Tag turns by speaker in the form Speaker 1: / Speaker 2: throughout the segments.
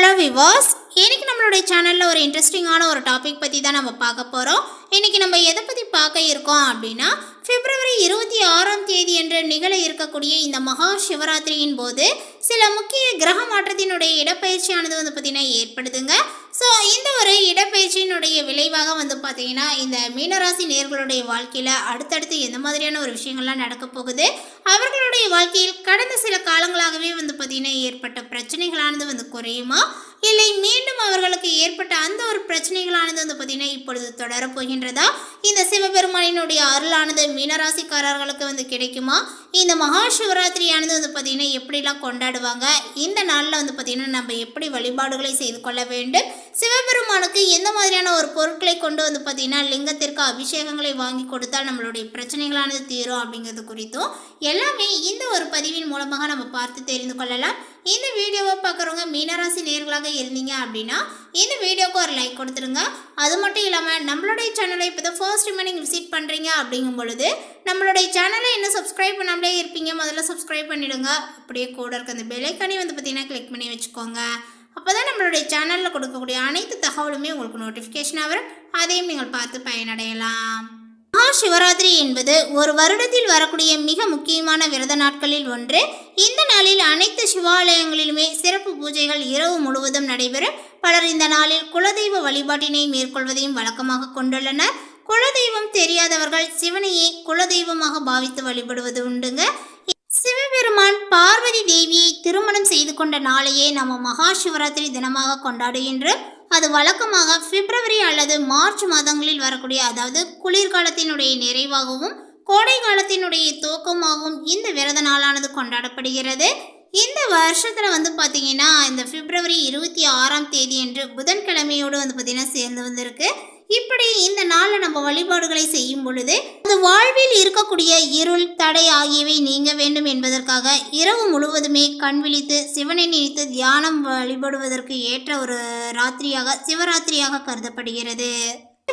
Speaker 1: Hello விவாஸ் இன்னைக்கு நம்மளுடைய சேனலில் ஒரு இன்ட்ரெஸ்டிங்கான ஒரு டாபிக் பற்றி தான் நம்ம பார்க்க போகிறோம் இன்னைக்கு நம்ம எதை பற்றி பார்க்க இருக்கோம் அப்படின்னா பிப்ரவரி இருபத்தி ஆறாம் தேதி என்று நிகழ இருக்கக்கூடிய இந்த மகா சிவராத்திரியின் போது சில முக்கிய கிரக மாற்றத்தினுடைய இடப்பெயர்ச்சியானது வந்து பார்த்திங்கன்னா ஏற்படுதுங்க. ஸோ இந்த ஒரு இடப்பெயர்ச்சியினுடைய விளைவாக வந்து பார்த்திங்கன்னா இந்த மீனராசி நேர்களுடைய வாழ்க்கையில் அடுத்தடுத்து எந்த மாதிரியான ஒரு விஷயங்கள்லாம் நடக்க போகுது? அவர்களுடைய வாழ்க்கையில் கடந்த சில காலங்களாகவே வந்து பார்த்தீங்கன்னா ஏற்பட்ட பிரச்சனைகளானது வந்து குறையுமா? இல்லை மீண்டும் அவர்களுக்கு ஏற்பட்ட அந்த ஒரு பிரச்சனைகளானது வந்து பார்த்தீங்கன்னா இப்பொழுது தொடரப்போகின்றதா இந்த சிவபெருமானினுடைய அருளானது மீனராசிக்காரர்களுக்கு வந்து கிடைக்குமா? இந்த மகா சிவராத்திரியானது வந்து பார்த்தீங்கன்னா எப்படிலாம் கொண்டாடுவாங்க? இந்த நாளில் வந்து பார்த்தீங்கன்னா நம்ம எப்படி வழிபாடுகளை செய்து கொள்ள வேண்டும்? சிவபெருமானுக்கு எந்த மாதிரியான ஒரு பொருட்களை கொண்டு வந்து பார்த்தீங்கன்னா லிங்கத்திற்கு அபிஷேகங்களை வாங்கி கொடுத்தால் நம்மளுடைய பிரச்சனைகளானது தீரும் அப்படிங்கிறது குறித்தும் எல்லாமே இந்த ஒரு பதிவின் மூலமாக நம்ம பார்த்து தெரிந்து கொள்ளலாம். இந்த வீடியோவை பார்க்குறவங்க மீனராசி நேர்களாக இருந்தீங்க அப்படின்னா இந்த வீடியோக்கு ஒரு லைக் கொடுத்துருங்க. அது மட்டும் இல்லாமல் நம்மளுடைய சேனலை இப்போ தான் ஃபர்ஸ்ட் டைம் நீங்கள் விசிட் பண்ணுறீங்க அப்படிங்கும் பொழுது நம்மளுடைய சேனலை இன்னும் சப்ஸ்கிரைப் பண்ணாமலே இருப்பீங்க. முதல்ல சப்ஸ்கிரைப் பண்ணிடுங்க. அப்படியே கூட இருக்க அந்த பெலைக்கானி வந்து பார்த்தீங்கன்னா கிளிக் பண்ணி வச்சுக்கோங்க. அப்போ தான் நம்மளுடைய சேனலில் கொடுக்கக்கூடிய அனைத்து தகவலுமே உங்களுக்கு நோட்டிஃபிகேஷனாக வரும். அதையும் நீங்கள் பார்த்து பயனடையலாம். மகா சிவராத்திரி என்பது ஒரு வருடத்தில் வரக்கூடிய மிக முக்கியமான விரத நாட்களில் ஒன்று. இந்த நாளில் அனைத்து சிவாலயங்களிலுமே சிறப்பு பூஜைகள் இரவு முழுவதும் நடைபெறும். பலர் இந்த நாளில் குலதெய்வ வழிபாட்டினை மேற்கொள்வதையும் வழக்கமாக கொண்டுள்ளனர். குலதெய்வம் தெரியாதவர்கள் சிவனையே குலதெய்வமாக பாவித்து வழிபடுவது உண்டுங்க. சிவபெருமான் பார்வதி தேவியை கொண்ட நாளையே நம்ம மகா சிவராத்திரி தினமாக கொண்டாடுகின்ற அது வழக்கமாக பிப்ரவரி அல்லது மார்ச் மாதங்களில் வரக்கூடிய அதாவது குளிர்காலத்தினுடைய நிறைவாகவும் கோடை காலத்தினுடைய துவக்கமாகவும் இந்த விரத நாளானது கொண்டாடப்படுகிறது. இந்த வருஷத்தில் வந்து பார்த்திங்கன்னா இந்த பிப்ரவரி இருபத்தி ஆறாம் தேதி என்று புதன்கிழமையோடு வந்து பார்த்திங்கன்னா சேர்ந்து வந்திருக்கு. இப்படி இந்த நாளில் நம்ம வழிபாடுகளை செய்யும் பொழுது அது வாழ்வில் இருக்கக்கூடிய இருள் தடை ஆகியவை நீங்க வேண்டும் என்பதற்காக இரவு முழுவதுமே கண் விழித்து சிவனை நினைத்து தியானம் வழிபடுவதற்கு ஏற்ற ஒரு ராத்திரியாக சிவராத்திரியாக கருதப்படுகிறது.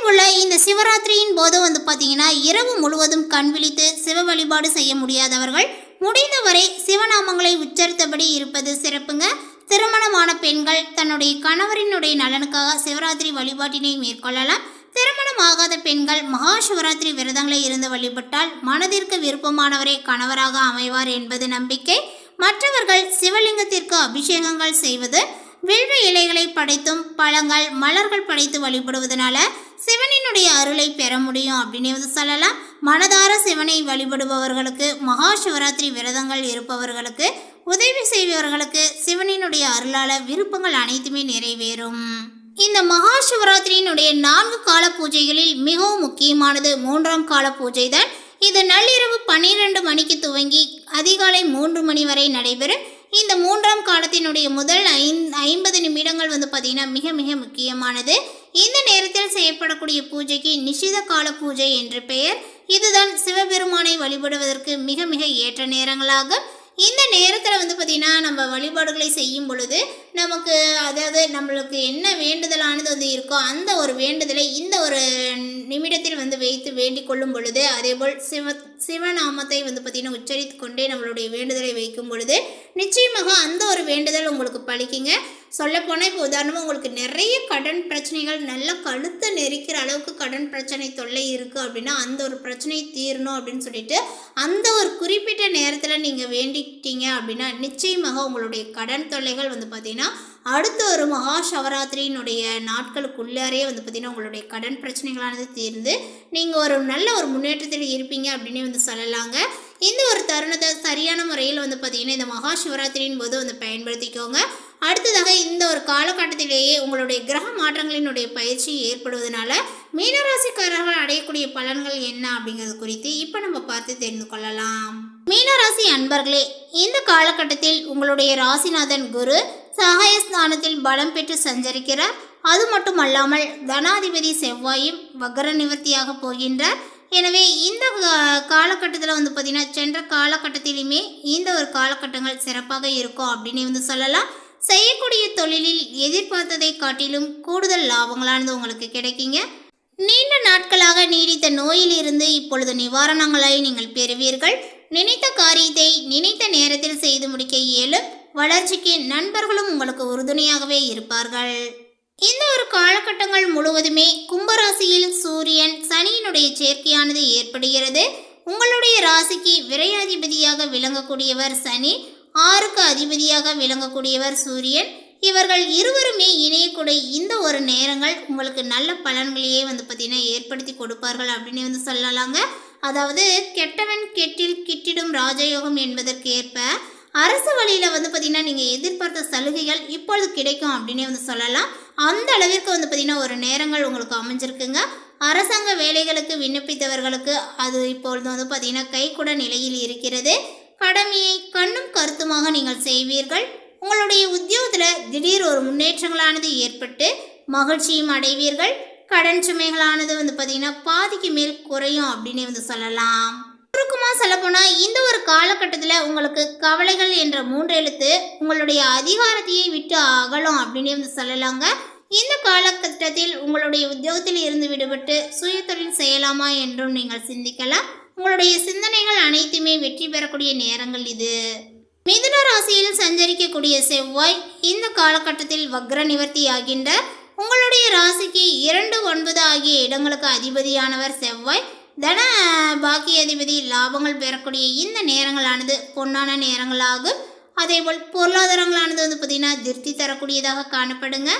Speaker 1: உள்ள இந்த சிவராத்திரியின் போது வந்து பார்த்தீங்கன்னா இரவு முழுவதும் கண் விழித்து சிவ வழிபாடு செய்ய முடியாதவர்கள் முடிந்தவரை சிவநாமங்களை உச்சரித்தபடி இருப்பது சிறப்புங்க. திருமணமான பெண்கள் தன்னுடைய கணவரினுடைய நலனுக்காக சிவராத்திரி வழிபாட்டினை மேற்கொள்ளலாம். திருமணம் ஆகாத பெண்கள் மகா சிவராத்திரி விரதங்களை இருந்து வழிபட்டால் மனதிற்கு விருப்பமானவரே கணவராக அமைவார் என்பது நம்பிக்கை. மற்றவர்கள் சிவலிங்கத்திற்கு அபிஷேகங்கள் செய்வது வில்வ இலைகளை படைத்தும் பழங்கள் மலர்கள் படைத்து வழிபடுவதனால சிவனினுடைய அருளை பெற முடியும் அப்படின்னு வந்து சொல்லலாம். மனதார சிவனை வழிபடுபவர்களுக்கு மகா சிவராத்திரி விரதங்கள் இருப்பவர்களுக்கு உதவி செய்பவர்களுக்கு சிவனினுடைய அருளால விருப்பங்கள் அனைத்துமே நிறைவேறும். இந்த மகா சிவராத்திரியினுடைய நான்கு கால பூஜைகளில் மிகவும் முக்கியமானது மூன்றாம் கால பூஜை தான் இது நள்ளிரவு பன்னிரண்டு மணிக்கு துவங்கி அதிகாலை மூன்று மணி வரை நடைபெறும். இந்த மூன்றாம் காலத்தினுடைய முதல் ஐந் ஐம்பது நிமிடங்கள் வந்து பார்த்திங்கன்னா மிக மிக முக்கியமானது. இந்த நேரத்தில் செய்யப்படக்கூடிய பூஜைக்கு நிஷித கால பூஜை என்று பெயர். இதுதான் சிவபெருமானை வழிபடுவதற்கு மிக மிக ஏற்ற நேரங்களாக இந்த நேரத்தில் வந்து பார்த்திங்கன்னா நம்ம வழிபாடுகளை செய்யும் பொழுது நமக்கு அதாவது நம்மளுக்கு என்ன வேண்டுதலானது வந்து இருக்கோ அந்த ஒரு வேண்டுதலை இந்த ஒரு நிமிடத்தில் வந்து வைத்து வேண்டிக் கொள்ளும் பொழுது அதேபோல் சிவ சிவநாமத்தை வந்து பார்த்திங்கன்னா உச்சரித்து கொண்டே நம்மளுடைய வேண்டுதலை வைக்கும் பொழுது நிச்சயமாக அந்த ஒரு வேண்டுதல் உங்களுக்கு பழிக்குங்க சொல்லப்போனால் இப்போ உதாரணமாக உங்களுக்கு நிறைய கடன் பிரச்சனைகள் நல்லா கழுத்தை நெரிக்கிற அளவுக்கு கடன் பிரச்சனை தொல்லை இருக்குது அப்படின்னா அந்த ஒரு பிரச்சனை தீரணும் அப்படின்னு சொல்லிட்டு அந்த ஒரு குறிப்பிட்ட நேரத்தில் நீங்கள் வேண்டிக்கிட்டீங்க அப்படின்னா நிச்சயமாக உங்களுடைய கடன் தொல்லைகள் வந்து பார்த்திங்கன்னா அடுத்த ஒரு மகா சிவராத்திரியினுடைய நாட்களுக்குள்ளாரே வந்து பார்த்திங்கன்னா உங்களுடைய கடன் பிரச்சனைகளானது தீர்ந்து நீங்கள் ஒரு நல்ல ஒரு முன்னேற்றத்தில் இருப்பீங்க அப்படின்னு வந்து சொல்லலாங்க. இந்த ஒரு தருணத்தை சரியான முறையில் வந்து பார்த்திங்கன்னா இந்த மகா சிவராத்திரியின் போது வந்து பயன்படுத்திக்கோங்க. அடுத்ததாக இந்த ஒரு காலகட்டத்திலேயே உங்களுடைய கிரக மாற்றங்களினுடைய பயிற்சி ஏற்படுவதனால மீனராசிக்காரர்கள் அடையக்கூடிய பலன்கள் என்ன அப்படிங்கிறது குறித்து இப்போ நம்ம பார்த்து தெரிந்து கொள்ளலாம். மீனராசி அன்பர்களே இந்த காலகட்டத்தில் உங்களுடைய ராசிநாதன் குரு சகாயஸ்தானத்தில் பலம் பெற்று சஞ்சரிக்கிறார் அது மட்டுமல்லாமல் தனாதிபதி செவ்வாயும் வக்ர நிவர்த்தியாக போகின்றார் எனவே இந்த காலகட்டத்தில் வந்து பார்த்திங்கன்னா சென்ற காலகட்டத்திலுமே இந்த ஒரு காலகட்டங்கள் சிறப்பாக இருக்கும் அப்படின்னு வந்து சொல்லலாம். செய்யக்கூடிய தொழிலில் எதிர்பார்த்ததை காட்டிலும் கூடுதல் லாபங்களானது உங்களுக்கு கிடைக்குங்க. நீண்ட நாட்களாக நீடித்த நோயிலிருந்து இப்பொழுது நிவாரணங்களை நீங்கள் பெறுவீர்கள். நினைத்த காரியத்தை நினைத்த நேரத்தில் செய்து முடிக்க இயலும். வளர்ச்சிக்கு நண்பர்களும் உங்களுக்கு உறுதுணையாகவே இருப்பார்கள். இந்த ஒரு காலகட்டங்கள் முழுவதுமே கும்பராசியில் சூரியன் சனியினுடைய சேர்க்கையானது ஏற்படுகிறது. உங்களுடைய ராசிக்கு விரையாதிபதியாக விளங்கக்கூடியவர் சனி ஆறுக்கு அதிபதியாக விளங்கக்கூடியவர் சூரியன். இவர்கள் இருவருமே இணையக்கூடிய இந்த ஒரு நேரங்கள் உங்களுக்கு நல்ல பலன்களையே வந்து பார்த்தீங்கன்னா ஏற்படுத்தி கொடுப்பார்கள் அப்படின்னு வந்து சொல்லலாங்க. அதாவது கெட்டவன் கெட்டில் கிட்டிடும் ராஜயோகம் என்பதற்கு ஏற்ப அரசு வழியில் வந்து பார்த்திங்கன்னா நீங்கள் எதிர்பார்த்த சலுகைகள் இப்பொழுது கிடைக்கும் அப்படின்னே வந்து சொல்லலாம். அந்த அளவிற்கு வந்து பார்த்திங்கன்னா ஒரு நேரங்கள் உங்களுக்கு அமைஞ்சிருக்குங்க. அரசாங்க வேலைகளுக்கு விண்ணப்பித்தவர்களுக்கு அது இப்பொழுது வந்து பார்த்திங்கன்னா கைக்கூட நிலையில் இருக்கிறது. கடமையை கண்ணும் கருத்துமாக நீங்கள் செய்வீர்கள். உங்களுடைய உத்தியோகத்தில் திடீர் ஒரு முன்னேற்றங்களானது ஏற்பட்டு மகிழ்ச்சியும் அடைவீர்கள். கடன் சுமைகளானது வந்து பார்த்திங்கன்னா பாதிக்கு மேல் குறையும் அப்படின்னு வந்து சொல்லலாம். சுருக்கமாக சொல்லப்போனால் இந்த ஒரு காலகட்டத்தில் உங்களுக்கு கவலைகள் என்ற மூன்று எழுத்து உங்களுடைய அதிகாரத்தையே விட்டு அகலும் அப்படின்னு வந்து சொல்லலாங்க. இந்த காலகட்டத்தில் உங்களுடைய உத்தியோகத்தில் இருந்து விடுபட்டு சுய தொழில் செய்யலாமா என்றும் நீங்கள் சிந்திக்கலாம். உங்களுடைய சிந்தனைகள் அனைத்துமே வெற்றி பெறக்கூடிய நேரங்கள் இது. மிதுன ராசியில் சஞ்சரிக்கக்கூடிய செவ்வாய் இந்த காலகட்டத்தில் வக்ர நிவர்த்தி ஆகின்ற உங்களுடைய ராசிக்கு இரண்டு ஒன்பது ஆகிய இடங்களுக்கு அதிபதியானவர் செவ்வாய். தன பாக்கி அதிபதி லாபங்கள் பெறக்கூடிய இந்த நேரங்களானது பொன்னான நேரங்களாகும். அதேபோல் பொருளாதாரங்களானது வந்து பார்த்திங்கன்னா திருப்தி தரக்கூடியதாக காணப்படுங்க.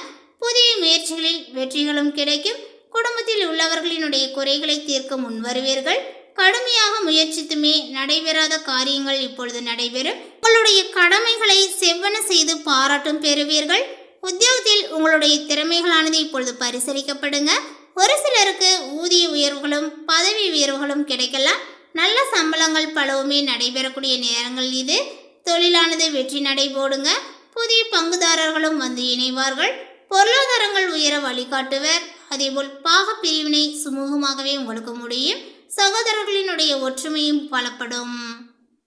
Speaker 1: புதிய முயற்சிகளில் வெற்றிகளும் கிடைக்கும். குடும்பத்தில் உள்ளவர்களினுடைய குறைகளை தீர்க்க முன்வருவீர்கள். கடுமையாக முயற்சித்துமே நடைபெறாத காரியங்கள் இப்பொழுது நடைபெறும். உங்களுடைய கடமைகளை செவ்வன செய்து பாராட்டும் பெறுவீர்கள். உத்தியோகத்தில் உங்களுடைய திறமைகளானது இப்பொழுது பரிசீலிக்கப்படுங்க. ஒரு சிலருக்கு ஊதிய உயர்வுகளும் பதவி உயர்வுகளும் கிடைக்கலாம். நல்ல சம்பளங்கள் பலவுமே நடைபெறக்கூடிய நேரங்கள் இது. தொழிலானது வெற்றி நடைபோடுங்க புதிய பங்குதாரர்களும் வந்து இணைவார்கள். பொருளாதாரங்கள் உயர வழிகாட்டுவர். அதேபோல் பாக பிரிவினை சுமூகமாகவே உங்களுக்கு முடியும். சகோதரர்களினுடைய ஒற்றுமையும் பலப்படும்.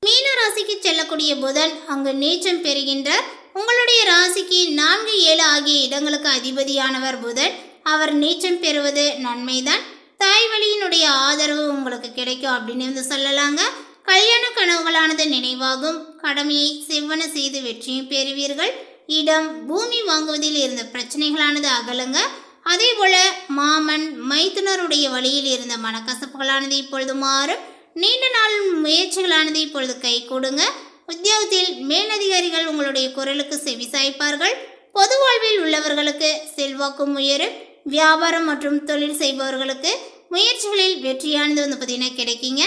Speaker 1: மீன ராசிக்கு செல்லக்கூடிய புதன் அங்கு நீச்சம் பெறுகின்றார். உங்களுடைய ராசிக்கு நான்கு ஏழு ஆகிய இடங்களுக்கு அதிபதியானவர் புதன். அவர் நீச்சம் பெறுவது நன்மைதான். தாய் வழியினுடைய ஆதரவு உங்களுக்கு கிடைக்கும் அப்படின்னு வந்து சொல்லலாங்க. கல்யாண கனவுகளானது நினைவாகும். கடமையை செவ்வன செய்து வெற்றியும் பெறுவீர்கள். இடம் பூமி வாங்குவதில் இருந்த பிரச்சனைகளானது அகலுங்க. அதே போல மாமன் மைத்துனருடைய வழியில் இருந்த மனக்கசப்புகளானது இப்பொழுது மாறும். நீண்ட நாள் முயற்சிகளானது இப்பொழுது கை கொடுங்க. உத்தியோகத்தில் மேலதிகாரிகள் உங்களுடைய குரலுக்கு செவிசாய்ப்பார்கள். பொது வாழ்வில் உள்ளவர்களுக்கு செல்வாக்கும் உயரும். வியாபாரம் மற்றும் தொழில் செய்பவர்களுக்கு முயற்சிகளில் வெற்றியானது வந்து பார்த்தீங்கன்னா கிடைக்குங்க.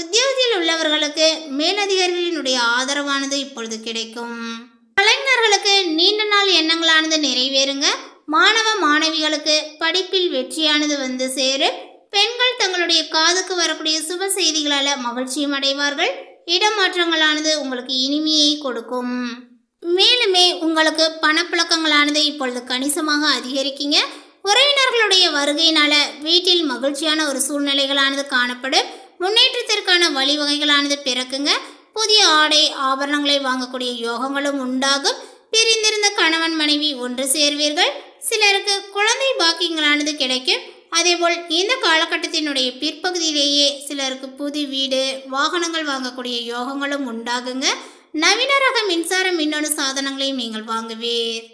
Speaker 1: உத்தியோகத்தில் உள்ளவர்களுக்கு மேலதிகாரிகளினுடைய ஆதரவானது இப்பொழுது கிடைக்கும். கலைஞர்களுக்கு நீண்ட நாள் எண்ணங்களானது நிறைவேறுங்க. மாணவ மாணவிகளுக்கு படிப்பில் வெற்றியானது வந்து சேரு பெண்கள் தங்களுடைய காதுக்கு வரக்கூடிய சுப செய்திகளால் மகிழ்ச்சியும் அடைவார்கள். இடமாற்றங்களானது உங்களுக்கு இனிமையை கொடுக்கும். மேலுமே உங்களுக்கு பணப்புழக்கங்களானது இப்பொழுது கணிசமாக அதிகரிக்குங்க. உறவினர்களுடைய வருகையினால வீட்டில் மகிழ்ச்சியான ஒரு சூழ்நிலைகளானது காணப்படும். முன்னேற்றத்திற்கான வழிவகைகளானது பிறக்குங்க. புதிய ஆடை ஆபரணங்களை வாங்கக்கூடிய யோகங்களும் உண்டாகும். பிரிந்திருந்த கணவன் மனைவி ஒன்று சேர்வீர்கள். சிலருக்கு குழந்தை பாக்கியங்களானது கிடைக்கும். அதேபோல் இந்த காலகட்டத்தினுடைய பிற்பகுதியிலேயே சிலருக்கு புது வீடு வாகனங்கள் வாங்கக்கூடிய யோகங்களும் உண்டாகுங்க. நவீன ரக மின்சார மின்னணு சாதனங்களையும் நீங்கள் வாங்குவீர்.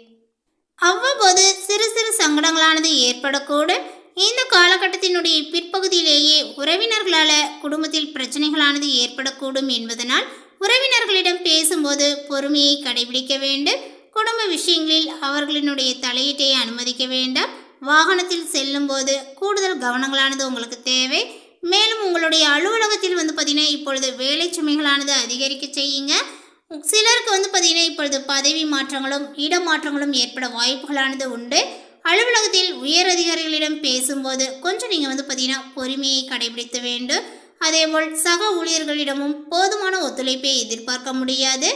Speaker 1: அவ்வப்போது சிறு சிறு சங்கடங்களானது ஏற்படக்கூடும். இந்த காலகட்டத்தினுடைய பிற்பகுதியிலேயே உறவினர்களால் குடும்பத்தில் பிரச்சனைகளானது ஏற்படக்கூடும் என்பதனால் உறவினர்களிடம் பேசும்போது பொறுமையை கடைபிடிக்க வேண்டும். குடும்ப விஷயங்களில் அவர்களினுடைய தலையீட்டை அனுமதிக்க வேண்டாம். வாகனத்தில் செல்லும்போது கூடுதல் கவனங்களானது உங்களுக்கு தேவை. மேலும் உங்களுடைய அலுவலகத்தில் வந்து பார்த்தீங்கன்னா இப்பொழுது வேலை சுமைகளானது அதிகரிக்க செய்யுங்க. சிலருக்கு வந்து பார்த்தீங்கன்னா இப்பொழுது பதவி மாற்றங்களும் இடமாற்றங்களும் ஏற்பட வாய்ப்புகளானது உண்டு. அலுவலகத்தில் உயர் அதிகாரிகளிடம் பேசும்போது கொஞ்சம் நீங்கள் வந்து பார்த்தீங்கன்னா பொறுமையை கடைபிடிக்க வேண்டும். அதேபோல் சக ஊழியர்களிடமும் போதுமான ஒத்துழைப்பை எதிர்பார்க்க முடியாது.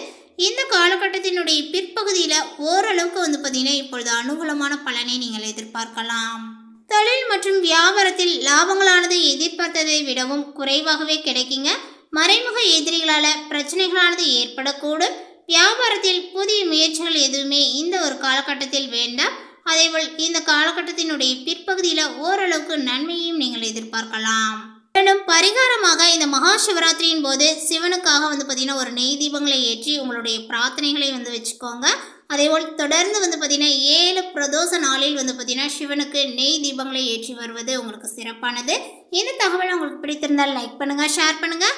Speaker 1: இந்த காலகட்டத்தினுடைய பிற்பகுதியில் ஓரளவுக்கு வந்து பார்த்தீங்கன்னா இப்பொழுது அனுகூலமான பலனை நீங்கள் எதிர்பார்க்கலாம். தொழில் மற்றும் வியாபாரத்தில் லாபங்களானது எதிர்பார்த்ததை விடவும் குறைவாகவே கிடைக்குங்க. மறைமுக எதிரிகளால் பிரச்சனைகளானது ஏற்படக்கூடும். வியாபாரத்தில் புதிய முயற்சிகள் எதுவுமே இந்த ஒரு காலகட்டத்தில் வேண்டாம். அதேபோல் இந்த காலகட்டத்தினுடைய பிற்பகுதியில் ஓரளவுக்கு நன்மையையும் நீங்கள் எதிர்பார்க்கலாம். மேலும் பரிகாரமாக இந்த மகா சிவராத்திரியின் போது சிவனுக்காக வந்து பார்த்தீங்கன்னா ஒரு நெய் தீபங்களை ஏற்றி உங்களுடைய பிரார்த்தனைகளை வந்து வச்சுக்கோங்க. அதேபோல் தொடர்ந்து வந்து பார்த்தீங்கன்னா ஏழு பிரதோஷ நாளில் வந்து பார்த்தீங்கன்னா சிவனுக்கு நெய் தீபங்களை ஏற்றி வருவது உங்களுக்கு சிறப்பானது. இந்த தகவல் உங்களுக்கு பிடித்திருந்தால் லைக் பண்ணுங்கள் ஷேர் பண்ணுங்கள்